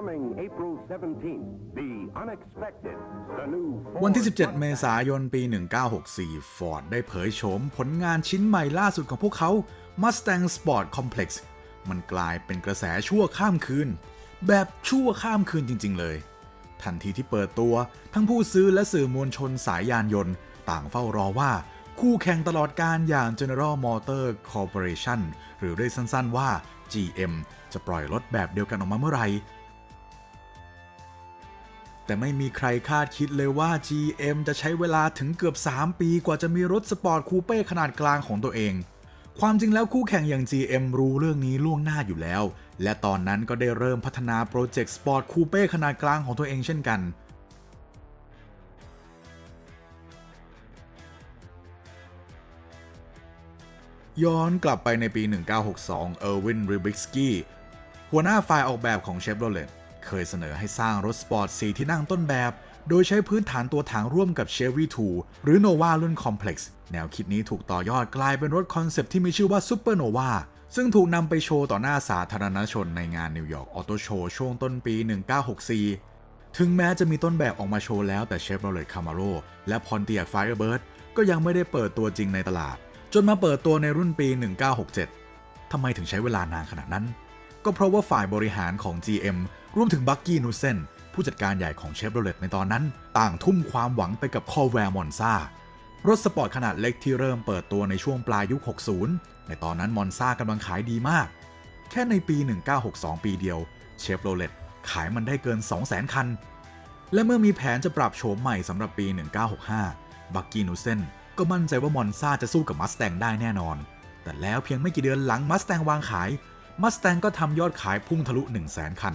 Coming April 17th, the unexpected, the new วันที่ Ford 17 เมษายน ปี 1964 Ford ได้เผยโฉมผลงานชิ้นใหม่ล่าสุดของพวกเขา Mustang Sport Complex มันกลายเป็นกระแสชั่วข้ามคืน แบบชั่วข้ามคืนจริง ๆ เลย ทันทีที่เปิดตัว ทั้งผู้ซื้อและสื่อมวลชนสายยานยนต์ ต่างเฝ้ารอว่าคู่แข่งตลอดการอย่าง General Motor Corporation หรือเรียกสั้นๆว่า GM จะปล่อยรถแบบเดียวกันออกมาเมื่อไหร่ แต่ไม่มีใครคาดคิดเลยว่า GM จะใช้เวลาถึงเกือบ 3 ปีกว่าจะมีรถสปอร์ตคูเป้ขนาดกลางของตัวเอง ความจริงแล้วคู่แข่งอย่าง GM รู้เรื่องนี้ล่วงหน้าอยู่แล้ว และตอนนั้นก็ได้เริ่มพัฒนาโปรเจกต์สปอร์ตคูเป้ขนาดกลางของตัวเองเช่นกันย้อนกลับไปในปี 1962 เออร์วินริบิกสกี้หัวหน้าฝ่ายออกแบบของเชฟโรเลต เคยเสนอให้สร้างรถสปอร์ตสีที่นั่งต้นแบบ โดยใช้พื้นฐานตัวถังร่วมกับ Chevy 2 หรือ Nova รุ่น Complex แนวคิดนี้ถูกต่อยอดกลายเป็นรถคอนเซปต์ที่มีชื่อว่า Super Nova ซึ่งถูกนำไปโชว์ต่อหน้าสาธารณชนในงานนิวยอร์กออโตโชว์ช่วงต้นปี 1964 ถึงแม้จะมีต้นแบบออกมาโชว์แล้วแต่ Chevrolet Camaro และ Pontiac Firebird ก็ยังไม่ได้เปิดตัวจริงในตลาด จนมาเปิดตัวในรุ่นปี 1967ทำไมถึงใช้เวลานานขนาดนั้น ก็เพราะว่าฝ่ายบริหารของ GM รวมถึงบักกี้นูเซนผู้จัดการใหญ่ของเชฟโรเลตในตอนนั้น ต่างทุ่มความหวังไปกับคอแวร์มอนซารถสปอร์ตขนาดเล็กที่เริ่มเปิดตัวในช่วงปลายยุค 60 ในตอนนั้นมอนซากำลังขายดีมาก แค่ในปี 1962 ปีเดียวเชฟโรเลตขายมันได้เกิน 200,000 คัน และเมื่อมีแผนจะปรับโฉมใหม่สำหรับปี 1965 บักกี้นูเซนก็มั่นใจว่า มอนซาจะสู้กับมัสแตงได้แน่นอน แต่แล้วเพียงไม่กี่เดือนหลังมัสแตงวางขาย มัสแตงก็ทำยอดขายพุ่งทะลุ 1 0 0 0 0แสนคัน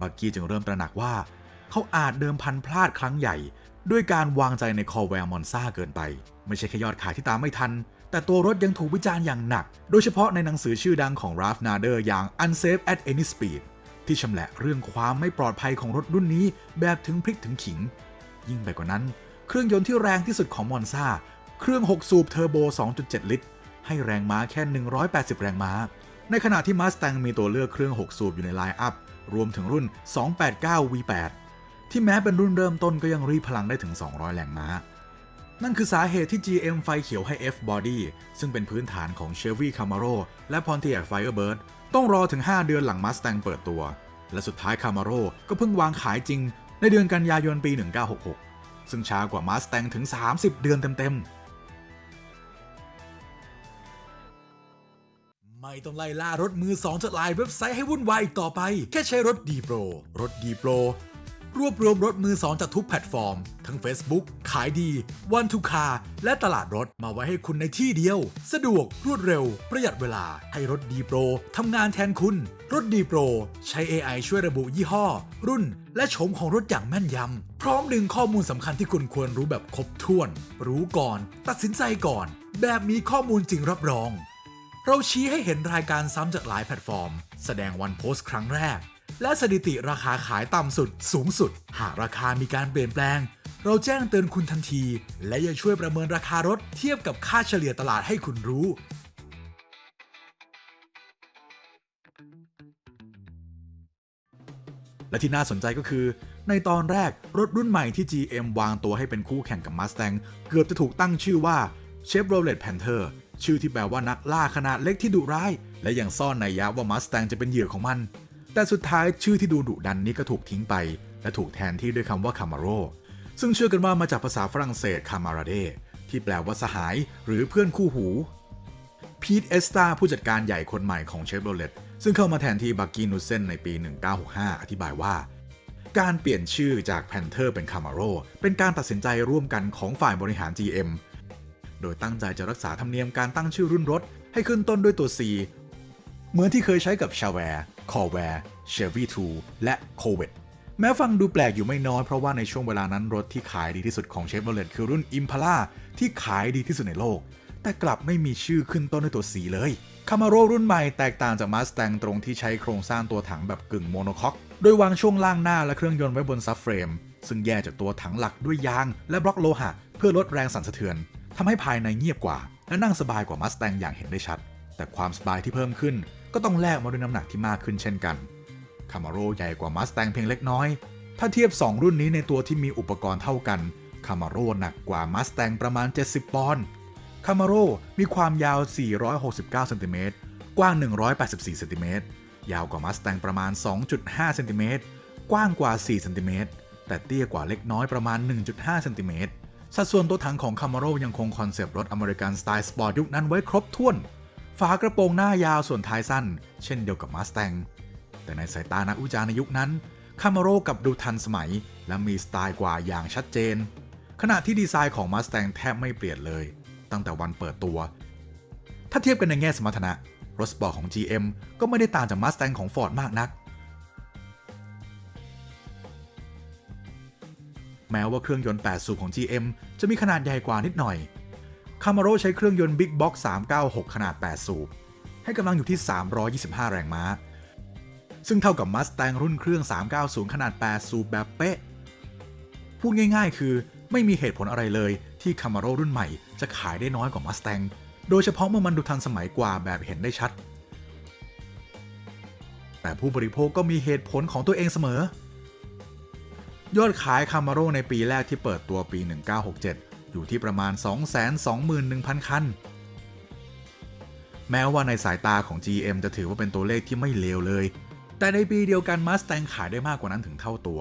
บักกี้จึงเริ่มตระหนักว่า เขาอาจเดิมพันพลาดครั้งใหญ่ ด้วยการวางใจในคอแวร์มอนซาเกินไป ไม่ใช่แค่ยอดขายที่ตามไม่ทัน แต่ตัวรถยังถูกวิจารณ์อย่างหนัก โดยเฉพาะในหนังสือชื่อดังของราฟนาเดอร์อย่าง Unsafe at Any Speed ที่ชำแหละเรื่องความไม่ปลอดภัยของรถรุ่นนี้แบบถึงพริกถึงขิง ยิ่งไปกว่านั้น เครื่องยนต์ที่แรงที่สุดของมอนซาเครื่อง 6 สูบเทอร์โบ 2.7 ลิตร ให้แรงม้าแค่ 180 แรงม้า ในขณะที่ Mustang มีตัวเลือกเครื่อง 6 สูบอยู่ในไลน์อัพ รวมถึงรุ่น 289 V8 ที่แม้เป็นรุ่นเริ่มต้นก็ยังรีพลังได้ถึง 200 แรงม้า นั่นคือสาเหตุที่ GM ไฟเขียวให้ F-Body ซึ่งเป็นพื้นฐานของ Chevy Camaro และ Pontiac Firebird ต้องรอถึง 5 เดือนหลัง Mustang เปิดตัว และสุดท้าย Camaro ก็เพิ่งวางขายจริง ในเดือนกันยายนปี 1966 ซึ่งช้ากว่า Mustang ถึง 30 เดือนเต็มๆ ไม่ต้องไล่ล่ารถมือสองจากหลายเว็บไซต์ให้วุ่นวายอีกต่อไป แค่ใช้รถดีโปรรถดีโปรรวบรวมรถมือสองจากทุกแพลตฟอร์ม ทั้ง Facebook ขายดี One to Car และตลาดรถมาไว้ให้คุณในที่เดียว สะดวกรวดเร็ว ประหยัดเวลา ให้รถดีโปรทำงานแทนคุณ รถดีโปรใช้ AI ช่วยระบุยี่ห้อ รุ่น และโฉมของรถอย่างแม่นยำ พร้อมดึงข้อมูลสำคัญที่คุณควรรู้แบบครบถ้วน รู้ก่อน ตัดสินใจก่อน แบบมีข้อมูลจริงรับรอง เราชี้ให้เห็นรายการซ้ำจากหลายแพลตฟอร์ม แสดงวันโพสต์ครั้งแรก และสถิติราคาขายต่ำสุด สูงสุด หากราคามีการเปลี่ยนแปลง เราแจ้งเตือนคุณทันที และยังช่วยประเมินราคารถเทียบกับค่าเฉลี่ยตลาดให้คุณรู้และที่น่าสนใจก็คือ ในตอนแรกรถรุ่นใหม่ที่ GM วางตัวให้เป็นคู่แข่งกับ Mustang เกือบจะถูกตั้งชื่อว่า Chevrolet Panther ชื่อที่แปลว่านักล่าขนาดเล็กที่ดุร้าย และยังซ่อนในยยะว่า Mustang จะเป็นเหยื่อของมัน แต่สุดท้ายชื่อที่ดูดุดันนี้ก็ถูกทิ้งไป และถูกแทนที่ด้วยคำว่า Camaro ซึ่งเชื่อกันว่ามาจากภาษาฝรั่งเศส Camarade ที่แปลว่าสหาย หรือเพื่อนคู่หูพีทเอสตาผู้จัดการใหญ่คนใหม่ของเชฟโรเลตซึ่งเข้ามาแทนที่บักกี้นูเซนในปี 1965 อธิบายว่า การเปลี่ยนชื่อจาก Panther เป็น Camaro เป็นการตัดสินใจร่วมกันของฝ่ายบริหาร GM โดยตั้งใจจะรักษาธรรมเนียมการตั้งชื่อรุ่นรถ ให้ขึ้นต้นด้วยตัว C เหมือนที่เคยใช้กับ c h a v a r c o r v a r Chevy 2และ Corvette แม้ฟังดูแปลกอยู่ไม่น้อยเพราะว่าในช่วงเวลานั้นรถที่ขายดีที่สุดของ Chevrolet คือรุ่น Impala ที่ขายดีที่สุดในโลก แต่กลับไม่มีชื่อขึ้นต้นด้วยตัว C เลย Camaro รุ่นใหม่แตกต่างจาก Mustang ตรงที่ใช้โครงสร้างตัวถังแบบกึ่งโมโนคอกโดยวางช่วงล่างหน้าและเครื่องยนต์ไว้บนซับเฟรมซึ่งแยกจากตัวถังหลักด้วยยางและบล็อกโลหะ เพื่อลดแรงสั่นสะเทือน ทำให้ภายในเงียบกว่า และนั่งสบายกว่า Mustang อย่างเห็นได้ชัด แต่ความสบายที่เพิ่มขึ้น ก็ต้องแลกมาด้วยน้ำหนักที่มากขึ้นเช่นกัน Camaro ใหญ่กว่า Mustang เพียงเล็กน้อย ถ้าเทียบ 2 รุ่นนี้ในตัวที่มีอุปกรณ์เท่ากัน Camaro หนักกว่า Mustang ประมาณ 70 ปอนด์ Camaro มีความยาว 469 เซนติเมตร กว้าง 184 เซนติเมตร ยาวกว่า Mustang ประมาณ 2.5 เซนติเมตร กว้างกว่า 4 เซนติเมตร แต่เตี้ยกว่าเล็กน้อยประมาณ 1.5 เซนติเมตร สัดส่วนตัวถังของ Camaro ยังคงคอนเซปต์รถอเมริกันสไตล์สปอร์ตยุคนั้นไว้ครบถ้วน ฝากระโปรงหน้ายาวส่วนท้ายสั้น เช่นเดียวกับ Mustang แต่ในสายตานักวิจารณ์ในยุคนั้น Camaro กับดูทันสมัย และมีสไตล์กว่าอย่างชัดเจน ขณะที่ดีไซน์ของ Mustang แทบไม่เปลี่ยนเลย ตั้งแต่วันเปิดตัว ถ้าเทียบกันในแง่สมรรถนะ รถสปอร์ตของ GM ก็ไม่ได้ต่างจาก Mustang ของ Ford มากนัก แม้ว่าเครื่องยนต์ 8 สูบของ GM จะมีขนาดใหญ่กว่านิดหน่อย Camaro ใช้เครื่องยนต์ Big Box 396 ขนาด 8 สูบ ให้กำลังอยู่ที่ 325 แรงม้า ซึ่งเท่ากับ Mustang รุ่นเครื่อง 390 ขนาด 8 สูบแบบเป๊ะ พูดง่ายๆ คือไม่มีเหตุผลอะไรเลยที่ Camaro รุ่นใหม่จะขายได้น้อยกว่า Mustang โดยเฉพาะเมื่อมันดูทันสมัยกว่าแบบเห็นได้ชัด แต่ผู้บริโภคก็มีเหตุผลของตัวเองเสมอ ยอดขาย Camaro ในปีแรกที่เปิดตัวปี 1967 อยู่ที่ประมาณ 221,000 คัน แม้ว่าในสายตาของ GM จะถือว่าเป็นตัวเลขที่ไม่เลวเลย แต่ในปีเดียวกัน Mustang ขายได้มากกว่านั้นถึงเท่าตัว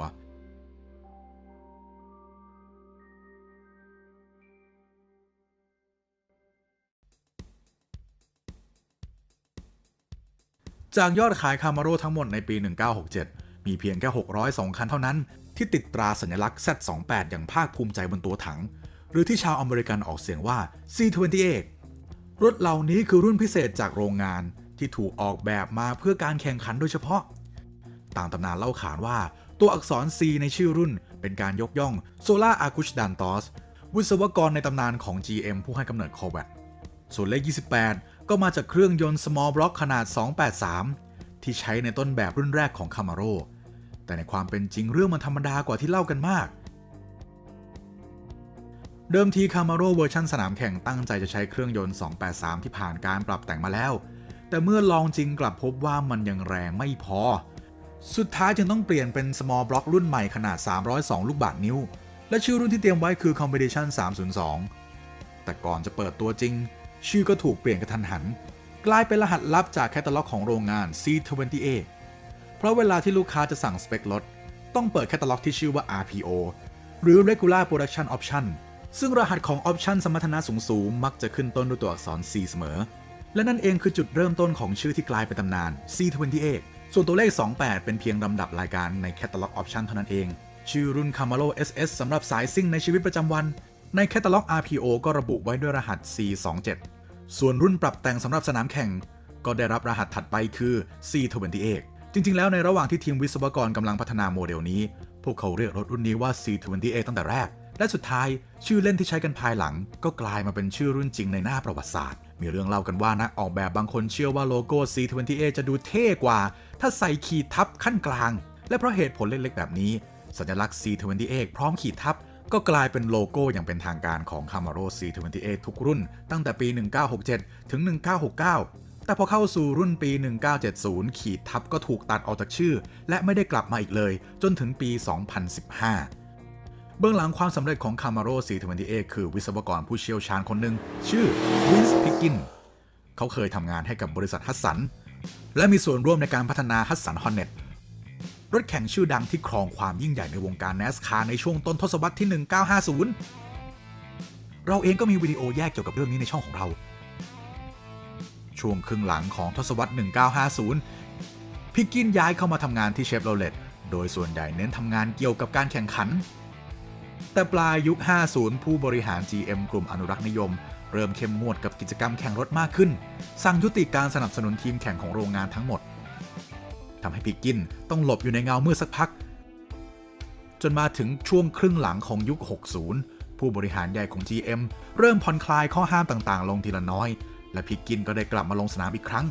จากยอดขาย Camaro ทั้งหมดในปี 1967 มีเพียงแค่ 602 คันเท่านั้น ที่ติดตราสัญลักษณ์ Z28 อย่างภาคภูมิใจบนตัวถัง หรือที่ชาวอเมริกันออกเสียงว่า C28 รถเหล่านี้คือรุ่นพิเศษจากโรงงานที่ถูกออกแบบมาเพื่อการแข่งขันโดยเฉพาะ ตามตำนานเล่าขานว่า ตัวอักษร C ในชื่อรุ่น เป็นการยกย่องโซล่าอากุชดันตอสวิศวกรในตำนานของ GM ผู้ให้กำเนิด Corvette ส่วนเลข 28 ก็มาจากเครื่องยนต์ small block ขนาด 283 ที่ใช้ในต้นแบบรุ่นแรกของ Camaro แต่ในความเป็นจริงเรื่องมันธรรมดากว่าที่เล่ากันมาก เดิมที Camaro เวอร์ชันสนามแข่งตั้งใจจะใช้เครื่องยนต์ 283 ที่ผ่านการปรับแต่งมาแล้ว แต่เมื่อลองจริงกลับพบว่ามันยังแรงไม่พอ สุดท้ายจึงต้องเปลี่ยนเป็น small block รุ่นใหม่ขนาด 302 ลูกบาศก์นิ้ว และชื่อรุ่นที่เตรียมไว้คือ Competition 302 แต่ก่อนจะเปิดตัวจริง ชื่อก็ถูกเปลี่ยนกระทันหัน กลายเป็นรหัสลับจากแคตตาล็อกของโรงงาน C28 เพราะเวลาที่ลูกค้าจะสั่งสเปครถ ต้องเปิดแคตตาล็อกที่ชื่อว่า RPO หรือ Regular Production Option ซึ่งรหัสของ Option สมรรถนะสูงๆมักจะขึ้นต้นด้วยตัวอักษร C เสมอ และนั่นเองคือจุดเริ่มต้นของชื่อที่กลายเป็นตำนาน C28 ส่วนตัวเลข 28 เป็นเพียงลำดับรายการในแคตตาล็อก Option เท่านั้นเอง ชื่อรุ่น Camaro SS สำหรับสายซิ่งในชีวิตประจำวัน ในแคตตาล็อก RPO ก็ระบุไว้ด้วยรหัส C27 ส่วนรุ่นปรับแต่งสำหรับสนามแข่ง ก็ได้รับรหัสถัดไปคือ C28 จริง ๆ แล้วในระหว่างที่ทีมวิศวกรกำลังพัฒนาโมเดลนี้ พวกเขาเรียกรถรุ่นนี้ว่า C28 ตั้งแต่แรก และสุดท้ายชื่อเล่นที่ใช้กันภายหลัง ก็กลายมาเป็นชื่อรุ่นจริงในหน้าประวัติศาสตร์ มีเรื่องเล่ากันว่านักออกแบบบางคนเชื่อว่าโลโก้ C28 จะดูเท่กว่า ถ้าใส่ขีดทับขั้นกลาง และเพราะเหตุผลเล็กๆแบบนี้ สัญลักษณ์ C28 พร้อมขีดทับก็กลายเป็นโลโก้อย่างเป็นทางการของ Camaro C28 ทุกรุ่น ตั้งแต่ปี 1967 ถึง 1969 แต่พอเข้าสู่รุ่นปี 1970 ขีดทับก็ถูกตัดออกจากชื่อ และไม่ได้กลับมาอีกเลย จนถึงปี 2015 เบื้องหลังความสำเร็จของ Camaro C28 คือวิศวกรผู้เชี่ยวชาญคนหนึ่ง ชื่อวินส์พิกกิน เขาเคยทำงานให้กับบริษัทฮัสสัน และมีส่วนร่วมในการพัฒนาฮัสสันฮอนเน็ตรถแข่งชื่อดังที่ครองความยิ่งใหญ่ในวงการ NASCAR ในช่วงต้นทศวรรษที่ 1950 เราเองก็มีวิดีโอแยกเกี่ยวกับเรื่องนี้ในช่องของเรา ช่วงครึ่งหลังของทศวรรษ 1950 พิกกินย้ายเข้ามาทำงานที่เชฟโรเลตโดยส่วนใหญ่เน้นทำงานเกี่ยวกับการแข่งขัน แต่ปลายยุค 50 ผู้บริหาร GM กลุ่มอนุรักษ์นิยม เริ่มเข้มงวดกับกิจกรรมแข่งรถมากขึ้น สั่งยุติการสนับสนุนทีมแข่งของโรงงานทั้งหมดทำให้พิกกินต้องหลบอยู่ในเงามืดสักพัก จนมาถึงช่วงครึ่งหลังของยุค 60 ผู้บริหารใหญ่ของ GM เริ่มผ่อนคลายข้อห้ามต่างๆ ลงทีละน้อย และพิกกินก็ได้กลับมาลงสนามอีกครั้ง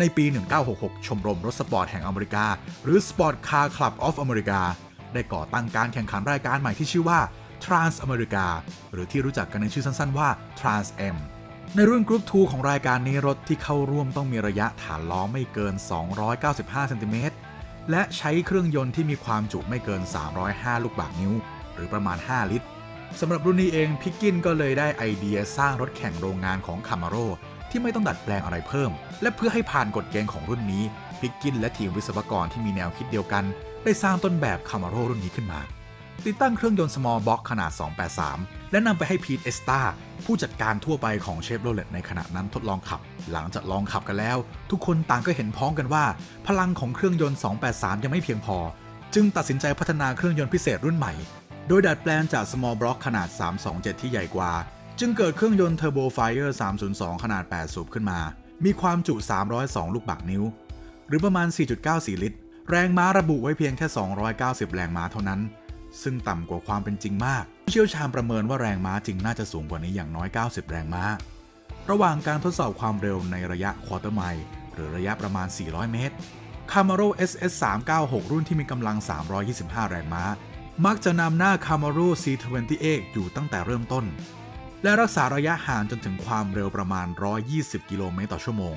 ในปี 1966 ชมรมรถสปอร์ตแห่งอเมริกา หรือ Sport Car Club of America ได้ก่อตั้งการแข่งขันรายการใหม่ที่ชื่อว่า Trans America หรือที่รู้จักกันในชื่อสั้นๆว่า Trans M ในรุ่นกรุ๊ป2ของรายการนี้รถที่เข้าร่วมต้องมีระยะฐานล้อไม่เกิน 295เซนติเมตรและใช้เครื่องยนต์ที่มีความจุไม่เกิน 305 ลูกบาศก์นิ้ว หรือประมาณ 5 ลิตรสำหรับรุ่นนี้เองพิกกินก็เลยได้ไอเดียสร้างรถแข่งโรงงานของคามาโรที่ไม่ต้องดัดแปลงอะไรเพิ่ม และเพื่อให้ผ่านกฎเกณฑ์ของรุ่นนี้พิกกินและทีมวิศวกรที่มีแนวคิดเดียวกัน ได้สร้างต้นแบบคามาโรรุ่นนี้ขึ้นมา ติดตั้งเครื่องยนต์ small box ขนาด 283 และนำไปให้พีทเอสตาผู้จัดการทั่วไปของเชฟโรเลตในขณะนั้นทดลองขับ หลังจากลองขับกันแล้ว ทุกคนต่างก็เห็นพ้องกันว่า พลังของเครื่องยนต์ 283 ยังไม่เพียงพอ จึงตัดสินใจพัฒนาเครื่องยนต์พิเศษรุ่นใหม่ โดยดัดแปลงจาก small block ขนาด 327 ที่ใหญ่กว่า จึงเกิดเครื่องยนต์ Turbo Fire 302 ขนาด 8 สูบขึ้นมา มีความจุ 302 ลูกบาศก์นิ้ว หรือประมาณ 4.94 ลิตร แรงม้าระบุไว้เพียงแค่ 290 แรงม้าเท่านั้น ซึ่งต่ำกว่าความเป็นจริงมาก ผู้เชี่ยวชาญประเมินว่าแรงม้าจริงน่าจะสูงกว่านี้อย่างน้อย 90 แรงม้า ระหว่างการทดสอบความเร็วในระยะควอเตอร์ไมล์หรือระยะประมาณ 400 เมตร Camaro SS 396 รุ่นที่มีกำลัง 325 แรงม้า มักจะนำหน้า Camaro C28 อยู่ตั้งแต่เริ่มต้น และรักษาระยะห่างจนถึงความเร็วประมาณ 120 กิโลเมตรต่อชั่วโมง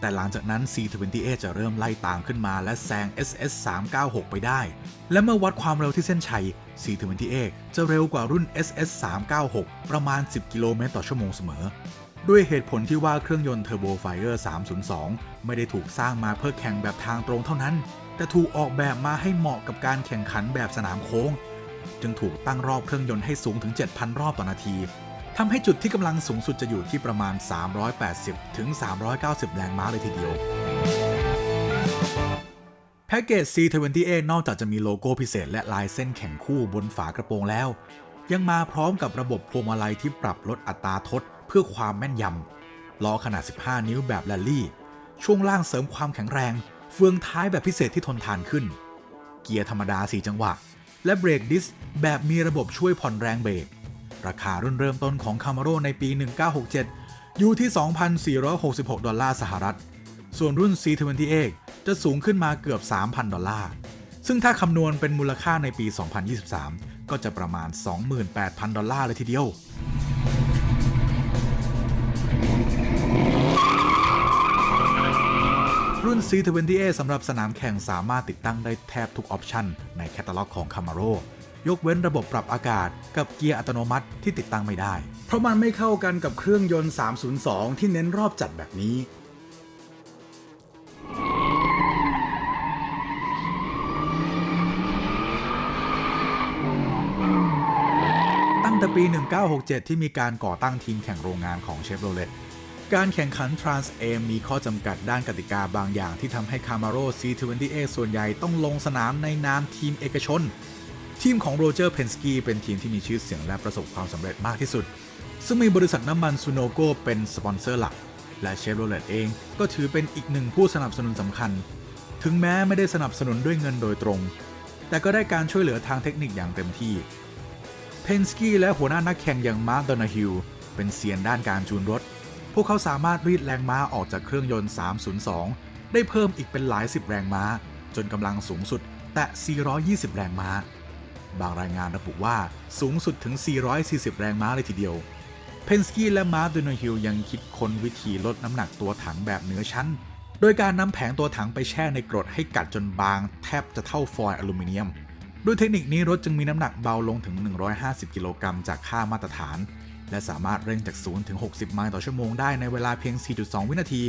แต่หลังจากนั้น C28 จะเริ่มไล่ตามขึ้นมาและแซง SS 396 ไปได้ และเมื่อวัดความเร็วที่เส้นชัย C28 จะเร็วกว่ารุ่น SS 396 ประมาณ 10 กิโลเมตรต่อชั่วโมงเสมอ ด้วยเหตุผลที่ว่าเครื่องยนต์ Turbo Fire 302 ไม่ได้ถูกสร้างมาเพื่อแข่งแบบทางตรงเท่านั้น แต่ถูกออกแบบมาให้เหมาะกับการแข่งขันแบบสนามโค้ง จึงถูกตั้งรอบเครื่องยนต์ให้สูงถึง 7,000 รอบต่อนาที ทำให้จุดที่กำลังสูงสุดจะอยู่ที่ประมาณ 380 ถึง 390 แรงม้าเลยทีเดียว แพ็กเกจ C28 นอกจากจะมีโลโก้พิเศษและลายเส้นแข่งคู่บนฝากระโปรงแล้ว ยังมาพร้อมกับระบบพวงมาลัยที่ปรับลดอัตราทดเพื่อความแม่นยำล้อขนาด 15 นิ้วแบบแรลลี่ ช่วงล่างเสริมความแข็งแรง เฟืองท้ายแบบพิเศษที่ทนทานขึ้น เกียร์ธรรมดา 4 จังหวะ และเบรกดิสก์แบบมีระบบช่วยผ่อนแรงเบรก ราคารุ่นเริ่มต้นของ Camaro ในปี 1967 อยู่ที่ 2,466 ดอลลาร์สหรัฐ ส่วนรุ่น C28 จะสูงขึ้นมาเกือบ 3,000 ดอลลาร์ ซึ่งถ้าคำนวณเป็นมูลค่าในปี 2023 ก็จะประมาณ 28,000 ดอลลาร์เลยทีเดียวรุ่น C28 สำหรับสนามแข่งสามารถติดตั้งได้แทบทุกออปชันในแคตตาล็อกของ Camaro ยกเว้นระบบปรับอากาศ กับเกียร์อัตโนมัติที่ติดตั้งไม่ได้ เพราะมันไม่เข้ากันกับเครื่องยนต์ 302 ที่เน้นรอบจัดแบบนี้ ตั้งแต่ปี 1967 ที่มีการก่อตั้งทีมแข่งโรงงานของเชฟโรเลตการแข่งขัน Trans AM มีข้อจำกัดด้านกติกาบางอย่างที่ทำให้ Camaro C28 ส่วนใหญ่ต้องลงสนามในนามทีมเอกชน ทีมของโรเจอร์เพนสกีเป็นทีมที่มีชื่อเสียงและประสบความสำเร็จมากที่สุด ซึ่งมีบริษัทน้ำมันซูโนโกเป็นสปอนเซอร์หลัก และเชฟโรเลตเองก็ถือเป็นอีกหนึ่งผู้สนับสนุนสำคัญ ถึงแม้ไม่ได้สนับสนุนด้วยเงินโดยตรง แต่ก็ได้การช่วยเหลือทางเทคนิคอย่างเต็มที่เพนสกี้และหัวหน้านักแข่งอย่างมาร์คโดนาฮิลเป็นเซียนด้านการจูนรถ พวกเขาสามารถรีดแรงม้าออกจากเครื่องยนต์ 302 ได้เพิ่มอีกเป็นหลายสิบแรงม้า จนกำลังสูงสุด แตะ 420 แรงม้า บางรายงานระบุว่าสูงสุดถึง 440 แรงม้าเลยทีเดียว เพนสกี้และมาร์คโนฮิลยังคิดค้นวิธีลดน้ำหนักตัวถังแบบเหนือชั้น โดยการนำแผงตัวถังไปแช่ในกรดให้กัดจนบาง แทบจะเท่าฟอยล์อลูมิเนียม ด้วยเทคนิคนี้รถจึงมีน้ำหนักเบาลงถึง 150 กิโลกรัมจากค่ามาตรฐาน และสามารถเร่งจาก 0 ถึง 60 ไมล์ต่อชั่วโมงได้ในเวลาเพียง 4.2 วินาที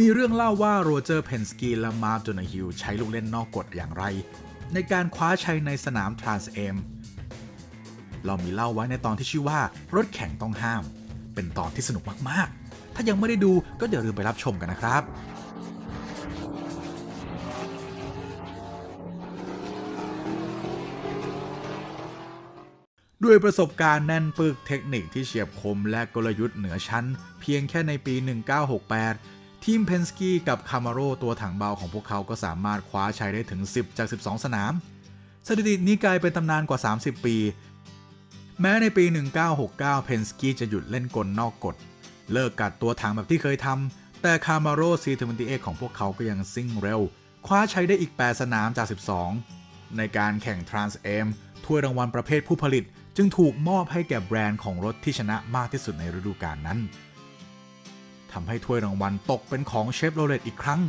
มีเรื่องเล่าว่าโรเจอร์เพนสกีและมาร์คโดนาฮิลใช้ลูกเล่นนอกกฎอย่างไร ในการคว้าชัยในสนามทรานส์เอมเรามีเล่าไว้ในตอนที่ชื่อว่า รถแข่งต้องห้าม เป็นตอนที่สนุกมากๆ ถ้ายังไม่ได้ดูก็อย่าลืมไปรับชมกันนะครับด้วยประสบการณ์แน่นปึกเทคนิคที่เฉียบคมและกลยุทธ์เหนือชั้น เพียงแค่ในปี 1968 ทีมเพนสกี้กับคามาโรตัวถังเบาของพวกเขาก็สามารถคว้าชัยได้ถึง 10 จาก 12 สนาม สถิตินี้กลายเป็นตำนานกว่า 30 ปี แม้ในปี 1969 เพนสกี้จะหยุดเล่นกลนอกกฎ เลิกกัดตัวถังแบบที่เคยทำ แต่คามาโร่ C28 ของพวกเขาก็ยังซิ่งเร็ว คว้าใช้ได้อีก 8 สนามจาก 12 ในการแข่ง Trans Am ถ้วยรางวัลประเภทผู้ผลิต จึงถูกมอบให้แก่แบรนด์ของรถที่ชนะมากที่สุดในฤดูกาลนั้น ทำให้ถ้วยรางวัลตกเป็นของเชฟโรเลตอีกครั้ง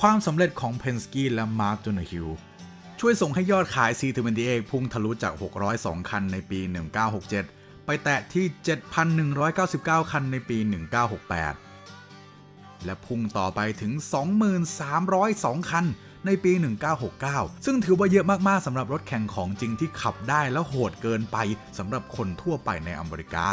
ความสำเร็จของเพนสกี้และมาร์ d จูนฮิลช่วยส่งให้ยอดขาย C28 พุ่งทะลุจาก 602 คันในปี 1967 ไปแตะที่ 7,199 คันในปี 1968 และพุ่งต่อไปถึง 2,302 คันในปี 1969 ซึ่งถือว่าเยอะมาก ๆ สำหรับรถแข่งของจริงที่ขับได้แล้วโหดเกินไปสำหรับคนทั่วไปในอเมริกา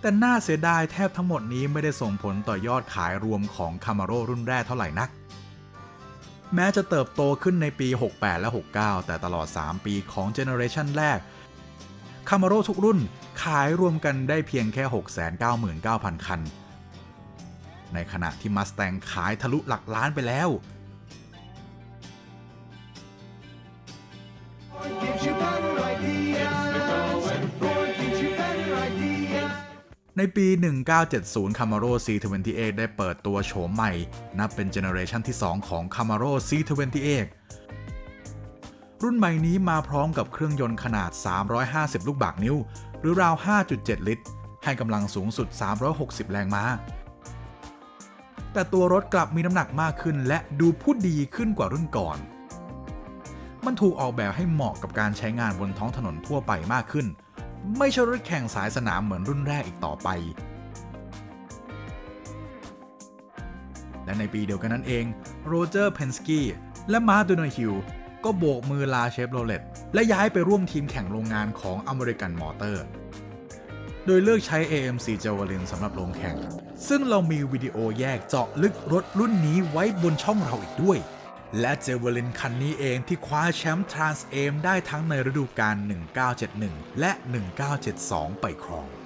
แต่น่าเสียดายแทบทั้งหมดนี้ไม่ได้ส่งผลต่อยอดขายรวมของ Camaro รุ่นแรกเท่าไหร่นัก แม้จะเติบโตขึ้นในปี 68 และ 69 แต่ตลอด 3 ปีของเจเนอเรชันแรก Camaro ทุกรุ่นขายรวมกันได้เพียงแค่ 699,000 คัน ในขณะที่ Mustang ขายทะลุหลักล้านไปแล้ว ในปี 1970 Camaro C28 ได้เปิดตัวโฉมใหม่ นับเป็นเจเนอเรชันที่ 2 ของ Camaro C28 รุ่นใหม่นี้มาพร้อมกับเครื่องยนต์ขนาด 350 ลูกบากนิ้ว หรือราว 5.7 ลิตร ให้กำลังสูงสุด 360 แรงม้า แต่ตัวรถกลับมีน้ำหนักมากขึ้นและดูพูดดีขึ้นกว่ารุ่นก่อน มันถูกออกแบบให้เหมาะกับการใช้งานบนท้องถนนทั่วไปมากขึ้น ไม่ใช่รถแข่งสายสนามเหมือนรุ่นแรกอีกต่อไป และในปีเดียวกันนั้นเองโรเจอร์เพนสกี้และมาร์ d ด n นฮิลก็โบกมือลาเชฟโรเลตและย้ายไปร่วมทีมแข่งโรงงานของอเมริกันมอเตอร์ โดยเลือกใช้ AMC j a v e l i n สำหรับลงแข่ง ซึ่งเรามีวิดีโอแยกเจาะลึกรถรุ่นนี้ไว้บนช่องเราอีกด้วย และเจเวลินคันนี้เองที่คว้าแชมป์ทรานส์เอมได้ทั้งในฤดูกาล1971 และ 1972 ไปครอง